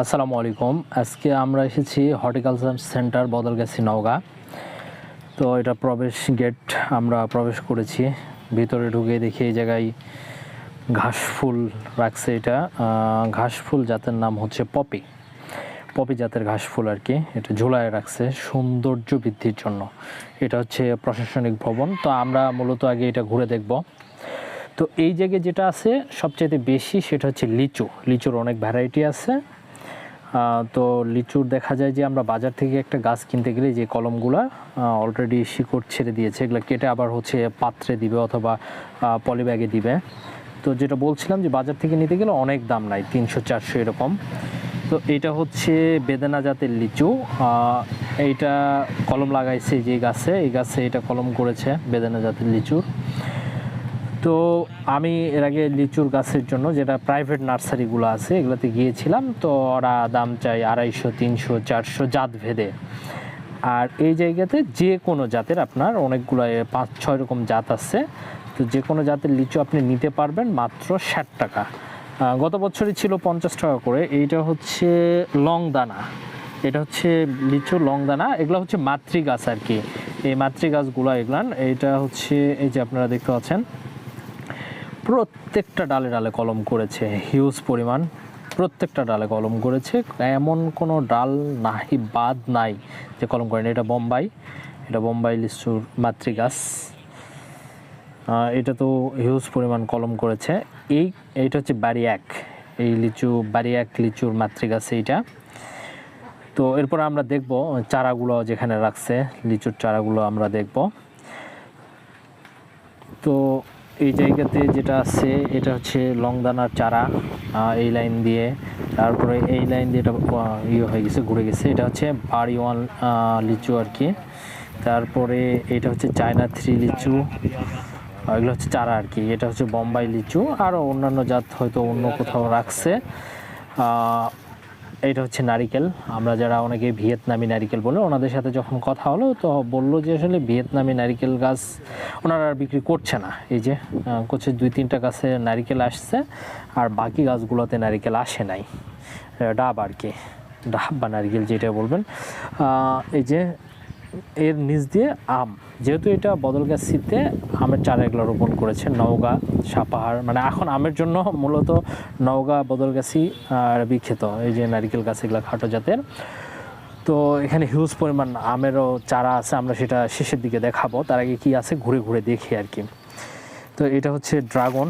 আসসালামু আলাইকুম। আজকে আমরা এসেছি হর্টিকালচার সেন্টার বদলগাছি নওগাঁ। তো এটা প্রবেশ গেট আমরা প্রবেশ করেছি। ভিতরে ঢুকে দেখি এই জায়গায় ঘাস ফুল রাখছে এটা। ঘাস ফুল জাতের নাম হচ্ছে পপি। পপি জাতের ঘাস ফুল আর কি। এটা ঝুলায় রাখছে সৌন্দর্য বৃদ্ধির জন্য। এটা হচ্ছে প্রশাসনিক ভবন। তো আমরা মূলত আগে এটা ঘুরে দেখব। তো এই জায়গায় যেটা আছে সবচেয়ে বেশি সেটা হচ্ছে লিচু। লিচুর অনেক ভ্যারাইটি আছে। তো লিচুর দেখা যায় যে আমরা বাজার থেকে একটা গাছ কিনতে গেলে যে কলমগুলো অলরেডি শিকড় ছেড়ে দিয়েছে, এগুলো কেটে আবার হচ্ছে পাত্রে দিবে অথবা পলিব্যাগে দিবে। তো যেটা বলছিলাম যে বাজার থেকে নিতে গেলে অনেক দাম নাই, তিনশো, চারশো এরকম। তো এটা হচ্ছে বেদানা জাতের লিচু। এইটা কলম লাগাইছে যে গাছে, এই গাছে এটা কলম করেছে বেদানা জাতের লিচুর তো আমি এর আগে লিচুর গাছের জন্য যেটা প্রাইভেট নার্সারিগুলো আছে, এগুলোতে গিয়েছিলাম। তো ওরা দাম চাই আড়াইশো, তিনশো, চারশো জাত ভেদে। আর এই জায়গাতে যে কোনো জাতের আপনার অনেকগুলো পাঁচ, ছয় রকম জাত আছে। তো যে কোনো জাতের লিচু আপনি নিতে পারবেন মাত্র ষাট টাকা। গত বছরই ছিল পঞ্চাশ টাকা করে। এইটা হচ্ছে লং দানা এটা হচ্ছে লিচু লং দানা এগুলো হচ্ছে মাতৃ গাছ আর কি। এই মাতৃ গাছগুলো এগুলান এইটা হচ্ছে এই যে আপনারা দেখতে পাচ্ছেন, প্রত্যেকটা ডালে ডালে কলম করেছে। হিউজ পরিমাণ প্রত্যেকটা ডালে কলম করেছে। এমন কোনো ডাল নাহি, বাদ নাই যে কলম করেনি। এটা বোম্বাই। এটা বোম্বাই লিচুর মাতৃ গাছ এটা তো হিউজ পরিমাণ কলম করেছে। এই এইটা হচ্ছে বাড়ি এক এই লিচু বাড়ি এক লিচুর মাতৃ গাছ এইটা। তো এরপর আমরা দেখব চারাগুলো যেখানে রাখছে, লিচুর চারাগুলো আমরা দেখব। তো এই জায়গাতে যেটা আছে, এটা হচ্ছে লংদানার চারা এই লাইন দিয়ে। তারপরে এই লাইন দিয়ে এটা ইয়ে হয়ে গেছে, ঘুরে গেছে। এটা হচ্ছে বাড়ি ওয়ান লিচু আর কি। তারপরে এটা হচ্ছে চায়না থ্রি লিচু। এগুলো হচ্ছে চারা আর কি। এটা হচ্ছে বোম্বাই লিচু আরও অন্যান্য জাত হয়তো অন্য কোথাও রাখছে। এটা হচ্ছে নারিকেল। আমরা যারা অনেকে ভিয়েতনামি নারিকেল বলে, ওনাদের সাথে যখন কথা হলো তো বলল যে আসলে ভিয়েতনামি নারিকেল গাছ ওনারা আর বিক্রি করছে না। এই যে করছে দুই তিনটা গাছে নারিকেল আসছে আর বাকি গাছগুলোতে নারিকেল আসে নাই। ডাব আর কি, ডাব বা নারিকেল যেটা বলবেন। এই যে এর নিচ দিয়ে আম। যেহেতু এটা বদলগাছিতে আমের চারা এগুলো রোপণ করেছে নওগাঁ, সাপাহার। মানে এখন আমের জন্য মূলত নওগাঁ বদলগাছি আর বিখ্যাত, এই যে নারিকেল গাছ এগুলো খাটো জাতের। তো এখানে হিউজ পরিমাণ আমেরও চারা আছে, আমরা সেটা শেষের দিকে দেখাবো। তার আগে কি আছে ঘুরে ঘুরে দেখি আর কি। তো এটা হচ্ছে ড্রাগন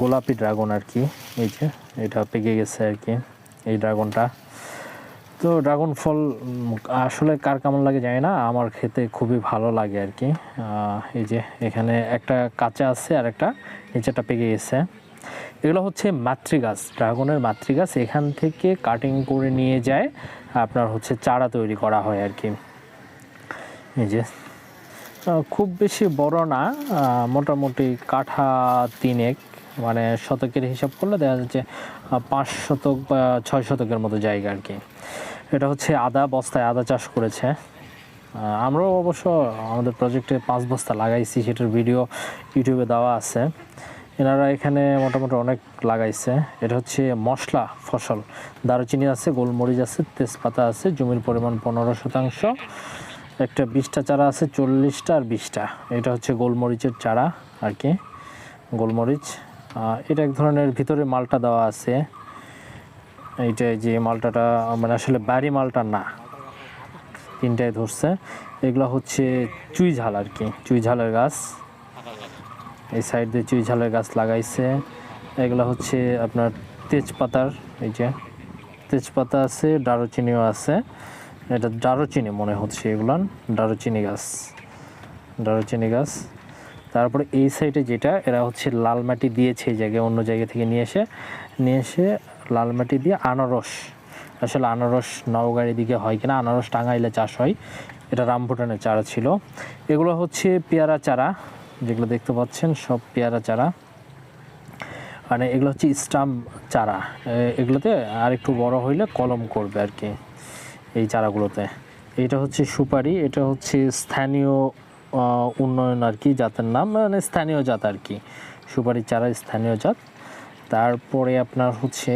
গোলাপি ড্রাগন আর কি। এই যে, এটা পেকে গেছে আর কি, এই ড্রাগনটা। তো ড্রাগন ফল আসলে কার কেমন লাগে জানি না, আমার খেতে খুবই ভালো লাগে আর কি। এই যে এখানে একটা কাঁচা আছে আর একটা নিচেটা পেকে গেছে। এগুলো হচ্ছে মাতৃগাছ, ড্রাগনের মাতৃগাছ। এখান থেকে কাটিং করে নিয়ে যায়, আপনার হচ্ছে চারা তৈরি করা হয় আর কি। এই যে খুব বেশি বড় না মোটামুটি কাঠা তিনেক। মানে শতকের হিসাব করলে দেখা যাচ্ছে পাঁচ শতক বা ছয় শতকের মতো জায়গা আর কি। এটা হচ্ছে আদা বস্তায় আদা চাষ করেছে। আমরাও অবশ্য আমাদের প্রজেক্টে পাঁচ বস্তা লাগাইছি, সেটার ভিডিও ইউটিউবে দেওয়া আছে। এনারা এখানে মোটামুটি অনেক লাগাইছে। এটা হচ্ছে মশলা ফসল। দারুচিনি আছে, গোলমরিচ আছে, তেজপাতা আছে, জমির পরিমাণ পনেরো শতাংশ। একটা বিশটা চারা আছে, চল্লিশটা আর বিশটা। এটা হচ্ছে গোলমরিচের চারা আর কি। গোলমরিচ এটা এক ধরনের ভিতরে মালটা দেওয়া আছে। এইটা যে মালটাটা মানে আসলে বাড়ি মালটা না তিনটায় ধরছে। এগুলো হচ্ছে চুই ঝাল আর কি, চুই ঝালের গাছ। এই সাইড দিয়ে চুই ঝালের গাছ লাগাইছে। এগুলো হচ্ছে আপনার তেজপাতার, এই যে তেজপাতা আছে, দারুচিনিও আছে। এটা দারুচিনি মনে হচ্ছে এগুলান, দারুচিনি গাছ দারুচিনি গাছ। তারপরে এই সাইডে যেটা, এরা হচ্ছে লাল মাটি দিয়েছে এই জায়গায়, অন্য জায়গা থেকে নিয়ে এসে নিয়ে এসে লাল মাটি দিয়ে আনারস, আসলে আনারস নওগাঁর দিকে হয় কিনা, আনারস টাঙ্গাইলে চাষ হয়, এটা রামভুটানের চারা ছিল। এগুলো হচ্ছে পেয়ারা চারা, যেগুলো দেখতে পাচ্ছেন, সব পেয়ারা চারা। মানে এগুলো হচ্ছে স্টাম চারা এগুলোতে আর একটু বড় হইলে কলম করবে আর কি, এই চারাগুলোতে। এটা হচ্ছে সুপারি, এটা হচ্ছে স্থানীয় উন্নয়ন আর কি জাতের নাম মানে স্থানীয় জাত আর কি। সুপারি চারা স্থানীয় জাত। তারপরে আপনার হচ্ছে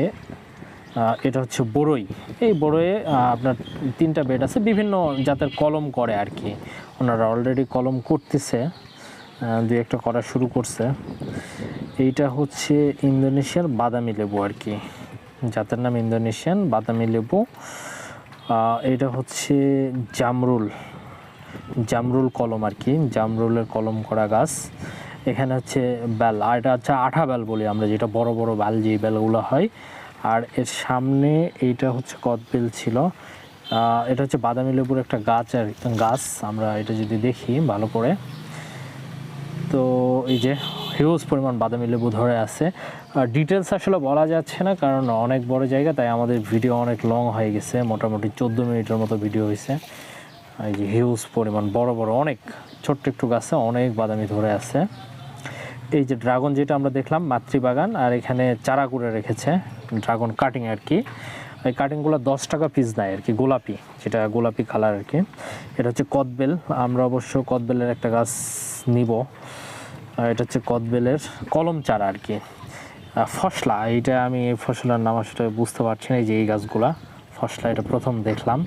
এটা হচ্ছে বড়ই। এই বড়য়ে আপনার তিনটা বেড আছে, বিভিন্ন জাতের কলম করে আর কি। ওনারা অলরেডি কলম করতেছে দুই একটা করা শুরু করছে। এইটা হচ্ছে ইন্দোনেশিয়ার বাদামি লেবু আর কি। জাতের নাম ইন্দোনেশিয়ান বাদামি লেবু। এটা হচ্ছে জামরুল। জামরুল কলম আর কি, জামরুলের কলম করা গাছ। এখানে হচ্ছে বেল আর এটা হচ্ছে আঠা বেল বলি আমরা, যেটা বড় বড় বেল যে বেলগুলো হয়। আর এর সামনে এইটা হচ্ছে কদবেল ছিল। এটা হচ্ছে বাদামি লেবুর একটা গাছ আর গাছ, আমরা এটা যদি দেখি ভালো করে। তো এই যে হিউজ পরিমাণ বাদামি লেবু ধরে আছে। আর ডিটেলস আসলে বলা যাচ্ছে না, কারণ অনেক বড় জায়গা, তাই আমাদের ভিডিও অনেক লং হয়ে গেছে, মোটামুটি চোদ্দ মিনিটের মতো ভিডিও হয়েছে। এই যে হিউজ পরিমাণ, বড় বড় অনেক, ছোট্ট একটু গাছে অনেক বাদামি ধরে আছে। এই যে ড্রাগন যেটা আমরা দেখলাম, মাতৃবাগান, আর এখানে চারা করে রেখেছে, ড্রাগন কাটিং আর কি। এই কাটিংগুলো দশ টাকা পিস দেয় আর কি, গোলাপি, যেটা গোলাপি কালার আর কি। এটা হচ্ছে কদবেল, আমরা অবশ্য কদবেলের একটা গাছ নিব। আর এটা হচ্ছে কদবেলের কলম চারা আর কি। ফসলা, এইটা আমি এই ফসলার নাম আসলে বুঝতে পারছি না, এই যে এই গাছগুলা, ফসলা এটা প্রথম দেখলাম।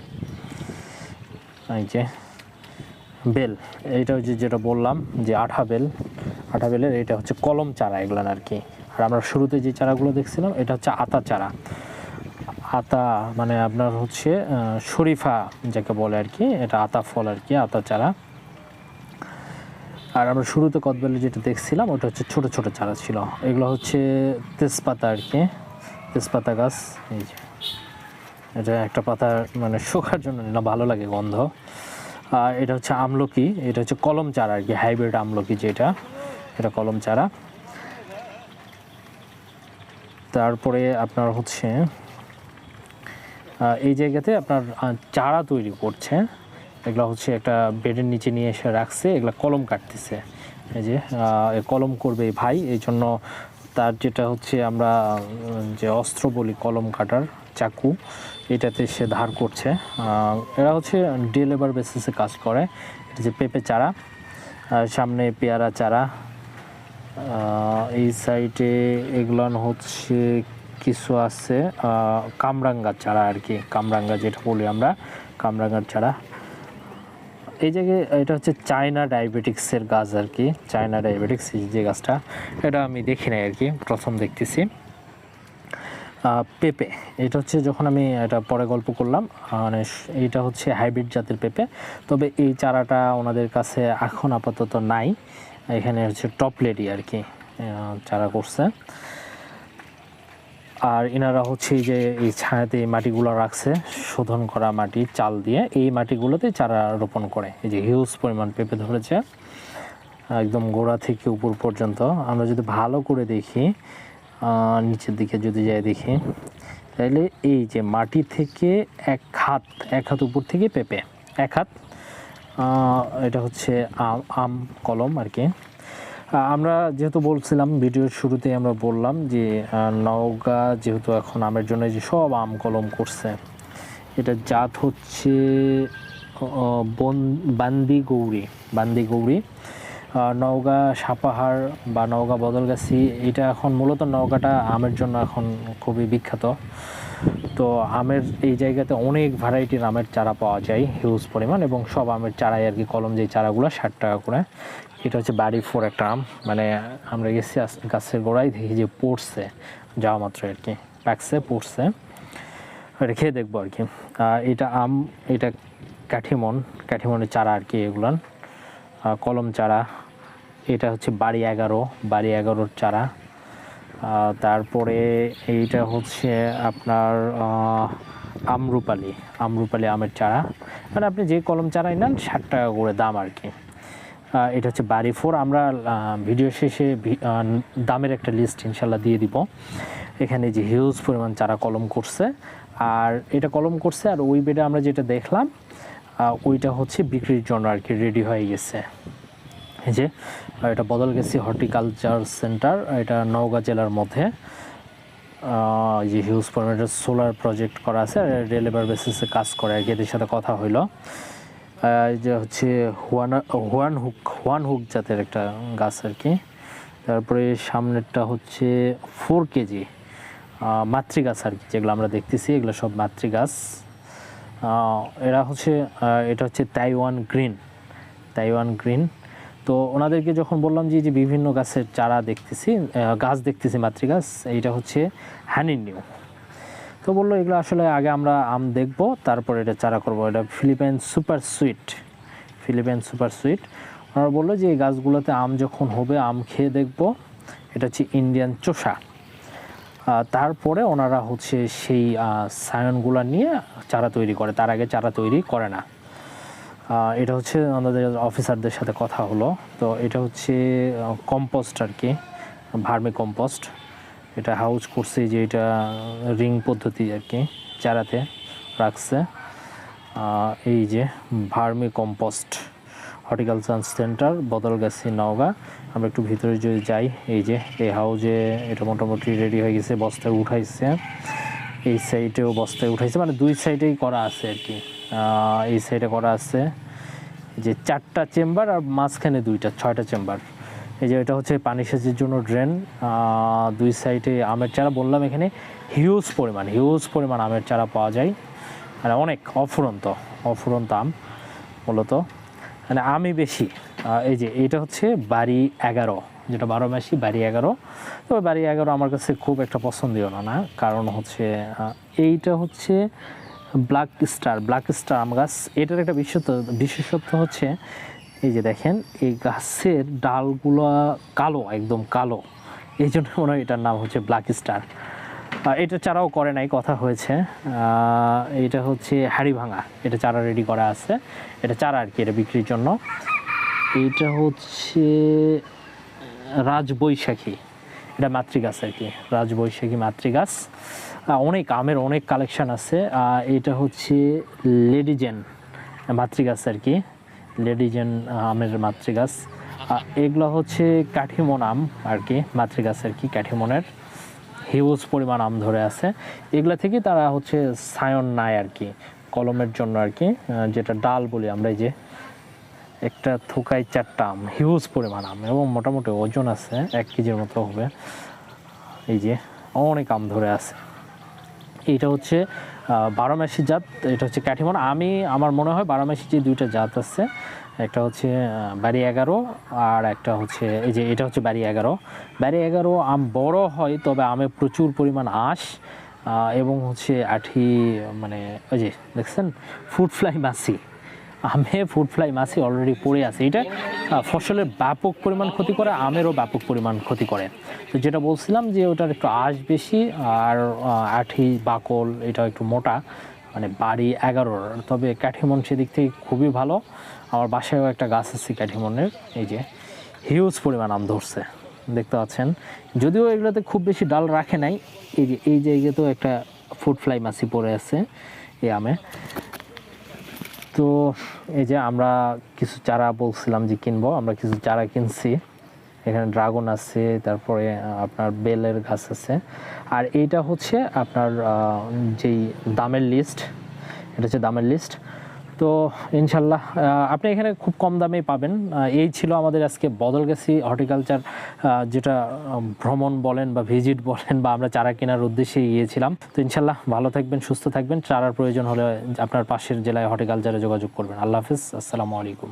এই যে বেল, এইটা হচ্ছে যেটা বললাম যে আঠা বেল। আঠা বেলের এটা হচ্ছে কলম চারা এগুলান আর কি। আর আমরা শুরুতে যে চারাগুলো দেখছিলাম, এটা হচ্ছে আতা চারা। আতা মানে আপনার হচ্ছে শরীফা যাকে বলে আর কি, এটা আতা ফল আর কি, আতা চারা। আর আমরা শুরুতে কদবেলে যেটা দেখছিলাম, ওটা হচ্ছে ছোট ছোট চারা ছিল। এগুলো হচ্ছে তেজপাতা আর কি, তেজপাতা গাছ, এই যে। এটা একটা পাতা মানে শোকার জন্য না, ভালো লাগে গন্ধ। এটা হচ্ছে আমলকি, এটা হচ্ছে কলম চারা আর কি, হাইব্রিড আমলকি যেটা, এটা কলম চারা। তারপরে আপনার হচ্ছে এই জায়গাতে আপনার চারা তৈরি করছে। এগুলো হচ্ছে একটা বেডের নিচে নিয়ে এসে রাখছে, এগুলো কলম কাটতেছে। এই যে কলম করবে ভাই এই জন্য তার যেটা হচ্ছে আমরা যে অস্ত্র বলি কলম কাটার চাকু এটাতে সে ধার করছে। এরা হচ্ছে ডে লেবার বেসিসে কাজ করে। এটা যে পেঁপে চারা সামনে পেয়ারা চারা। এই সাইডে এগুলান হচ্ছে কিছু আছে কামরাঙ্গার চারা আর কি। কামরাঙ্গা যেটা বলি আমরা, কামরাঙ্গার চারা। এই জায়গায় এটা হচ্ছে চায়না ডায়াবেটিক্সের গাছ আর কি। চায়না ডায়াবেটিক্স যে গাছটা। এটা আমি দেখি নাই আর কি, প্রথম দেখতেছি। পেঁপে। এটা হচ্ছে যখন আমি এটা পরে গল্প করলাম মানে এইটা হচ্ছে হাইব্রিড জাতের পেঁপে। তবে এই চারাটা ওনাদের কাছে এখন আপাতত নাই। এখানে হচ্ছে টপ লেডি আর কি চারা করছে। আর এনারা হচ্ছে যে এই ছায়াতে এই মাটিগুলো রাখছে, শোধন করা মাটি, চাল দিয়ে। এই মাটিগুলোতে চারা রোপণ করে। এই যে হিউজ পরিমাণ পেঁপে ধরেছে, একদম গোড়া থেকে উপর পর্যন্ত। আমরা যদি ভালো করে দেখি নিচের দিকে যদি যাই দেখি, তাহলে এই যে মাটি থেকে এক হাত এক হাত উপর থেকে পেঁপে, এক হাত এটা হচ্ছে আম কলম আর কি। আমরা যেহেতু বলছিলাম, ভিডিওর শুরুতে আমরা বললাম যে নওগাঁ যেহেতু এখন আমের জন্য যে সব আম কলম করছে, এটা জাত হচ্ছে বন- বান্দি গৌরী বান্দি গৌরী নওগাঁ সাপাহার বা নওগাঁ বদলগাছি, এটা এখন মূলত নওগাঁটা আমের জন্য এখন খুবই বিখ্যাত। তো আমের এই জায়গাতে অনেক ভ্যারাইটির আমের চারা পাওয়া যায় হিউজ পরিমাণ, এবং সব আমের চারাই আর কি, কলম যে চারাগুলো, ষাট টাকা করে। এটা হচ্ছে বাড়ি ফোর একটা আম মানে আমরা গেছি গাছের গোড়ায়, দেখি যে পড়ছে, যাওয়া মাত্র আর কি প্যাকসে পড়ছে। খেয়ে দেখব আর কি। এটা আম, এটা কাঠিমন, কাঠিমনের চারা আর কি এগুলান। কলম চারা এটা হচ্ছে বাড়ি এগারো, বাড়ি এগারোর চারা। তারপরে এইটা হচ্ছে আপনার আমরুপালি আমরুপালি আমের চারা। মানে আপনি যে কলম চারাই নেন, ষাট টাকা করে দাম আর কি। এটা হচ্ছে বাড়ি ফোর। আমরা ভিডিও শেষে দামের একটা লিস্ট ইনশাল্লাহ দিয়ে দিব। এখানে যে হিউজ পরিমাণ চারা কলম করছে। আর এটা কলম করছে আর ওই বেডে আমরা যেটা দেখলাম ওইটা হচ্ছে বিক্রির জন্য আর কি রেডি হয়ে গেছে। যে এটা বদল গেছি হর্টিকালচার সেন্টার এটা নওগাঁ জেলার মধ্যে। যে হিউজ পরিমাণের সোলার প্রজেক্ট করা আছে রেলেবার বেসিসে কাজ করে, আর কি এদের সাথে কথা হইল। যে হচ্ছে হুয়ানা, হুয়ান হুক হুয়ান হুক জাতের একটা গাছ, আর কি। তারপরে সামনেরটা হচ্ছে ফোর কেজি মাতৃগাছ আর কি, যেগুলো আমরা দেখতেছি, এগুলো সব মাতৃগাছ এরা হচ্ছে এটা হচ্ছে তাইওয়ান গ্রিন তাইওয়ান গ্রিন। তো ওনাদেরকে যখন বললাম যে বিভিন্ন গাছের চারা দেখতেছি গাছ দেখতেছি মাতৃগাছ এইটা হচ্ছে হ্যানিন নিউ। তো বলল, এগুলো আসলে আগে আমরা আম দেখব, তারপর এটা চারা করব। এটা Philippine super sweet, Philippine super sweet. ওনারা বলল যে এই গাছগুলোতে আম যখন হবে, আম খেয়ে দেখব। এটা হচ্ছে ইন্ডিয়ান চোষা। তারপরে ওনারা হচ্ছে সেই সায়নগুলো নিয়ে চারা তৈরি করে। তার আগে চারা তৈরি করে না। এটা হচ্ছে আমাদের অফিসারদের সাথে কথা হলো। তো এটা হচ্ছে কম্পোস্ট আর কি, ভার্মি কম্পোস্ট এটা হাউস করছে যে এটা রিং পদ্ধতি আর কি, চারাতে রাখছে। এই যে vermi compost horticulture centre Badalgachhi Naogaon. আমরা একটু ভিতরে যদি যাই, এই যে এই হাউজে এটা মোটামুটি রেডি হয়ে গেছে, বস্তায় উঠাইছে। এই সাইডেও বস্তায় উঠাইছে মানে দুই সাইডেই করা আছে আর কি। এই সাইডে করা আছে। যে চারটা চেম্বার আর মাঝখানে দুইটা, ছয়টা চেম্বার। এই যে এটা হচ্ছে পানি সেচের জন্য ড্রেন। দুই সাইডে আমের চারা, বললাম এখানে হিউজ পরিমাণ হিউজ পরিমাণ আমের চারা পাওয়া যায়। মানে অনেক অফুরন্ত অফুরন্ত আম, মূলত। মানে আমি বেশি এই যে এটা হচ্ছে বাড়ি এগারো, যেটা বারো মাসি, বাড়ি এগারো। তবে বাড়ি এগারো আমার কাছে খুব একটা পছন্দীয় না না। কারণ হচ্ছে এইটা হচ্ছে ব্ল্যাক স্টার ব্ল্যাক স্টার আম গাছ। এটার একটা বিশেষত্ব বিশেষত্ব হচ্ছে, এই যে দেখেন, এই গাছের ডালগুলো কালো, একদম কালো। এই জন্য মনে হয় এটার নাম হচ্ছে ব্ল্যাক স্টার এটা চারাও করে নাই, কথা হয়েছে। এটা হচ্ছে হাড়ি ভাঙা। এটা চারা রেডি করা আছে। এটা চারা আর কি, এটা বিক্রির জন্য। এটা হচ্ছে রাজবৈশাখী। এটা মাতৃগাছ আর কি, রাজবৈশাখী মাতৃগাছ। অনেক আমের অনেক কালেকশন আছে। এটা হচ্ছে লেডিজেন মাতৃগাছ আর কি। লেডিজেন আমের মাতৃগাছ। এগুলো হচ্ছে কাঠিমন আম আর কি, মাতৃগাছ আর কি, কাঠিমনের। হিউজ পরিমাণ আম ধরে আছে। এগুলা থেকে তারা হচ্ছে সায়ন নাই আর কি, কলমের জন্য আর কি যেটা ডাল বলি আমরা এই যে। একটা থোকায় চারটা আম হিউজ পরিমাণ আম এবং মোটামুটি ওজন আছে, এক কেজির মতো হবে। এই যে, অনেক আম ধরে আছে। এইটা হচ্ছে আহ, বারো মাসি জাত এটা হচ্ছে ক্যাঠিমন আমি আমার মনে হয় বারো মাসি যে দুইটা জাত আছে একটা হচ্ছে বাড়ি এগারো আর একটা হচ্ছে এই যে এটা হচ্ছে বাড়ি এগারো। বাড়ি এগারো আম বড় হয় তবে আমে প্রচুর পরিমাণ আঁশ এবং হচ্ছে আঠি মানে ওই যে দেখছেন ফুড ফ্লাই মাছি। আমে ফুড ফ্লাই মাছি অলরেডি পড়ে আছে। এটা ফসলের ব্যাপক পরিমাণ ক্ষতি করে, আমেরও ব্যাপক পরিমাণ ক্ষতি করে। তো যেটা বলছিলাম যে ওটার একটু আঁশ বেশি আর আঠি, বাকল, এটা একটু মোটা মানে বাড়ি এগারোর। তবে ক্যাঠিমন সেদিক থেকে খুবই ভালো। আমার বাসায়ও একটা গাছ আছে ক্যাঠিমনের এই যে হিউজ পরিমাণ আম ধরছে, দেখতে পাচ্ছেন। যদিও এগুলোতে খুব বেশি ডাল রাখে নাই, এই যে, এই জায়গাতেও একটা ফুড ফ্লাই মাছি পড়ে আছে এই আমে। তো এই যে আমরা কিছু চারা বলছিলাম যে কিনবো, আমরা কিছু চারা কিনছি। এখানে ড্রাগন আছে, তারপরে আপনার বেলের গাছ আছে। আর এইটা হচ্ছে আপনার যেই দামের লিস্ট এটা হচ্ছে দামের লিস্ট তো ইনশাল্লাহ আপনি এখানে খুব কম দামেই পাবেন। এই ছিল আমাদের আজকে বদলগাছি হর্টিকালচার যেটা ভ্রমণ বলেন বা ভিজিট বলেন বা আমরা চারা কেনার উদ্দেশ্যে গিয়েছিলাম। তো ইনশাল্লাহ ভালো থাকবেন, সুস্থ থাকবেন। চারার প্রয়োজন হলে আপনার পাশের জেলায় হর্টিকালচারে যোগাযোগ করবেন। আল্লাহ হাফিজ, আসসালামু আলাইকুম।